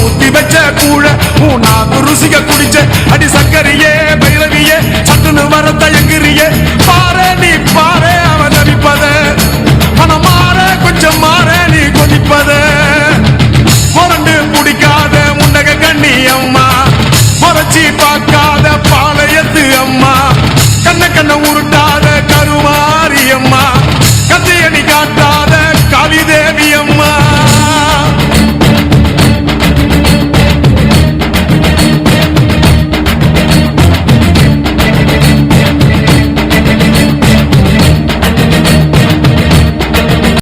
ஊத்தி வச்ச கூழ மூணாவது ருசிக குடிச்ச அடி சக்கரியே பைரவியே சட்டுன்னு வர தயங்குறியே பாரு நீ பாரு அவன் தவிப்பத. மனம் மாற கொஞ்சம் மாற நீ கொதிப்பத. புரண்டு குடிக்காத முன்னக கண்ணி அம்மா. புரட்சி பார்க்காத பாளையத்து அம்மா. கண்ண கண்ண உருட்டாத கருமாரி அம்மா. கத்தையடி காட்டா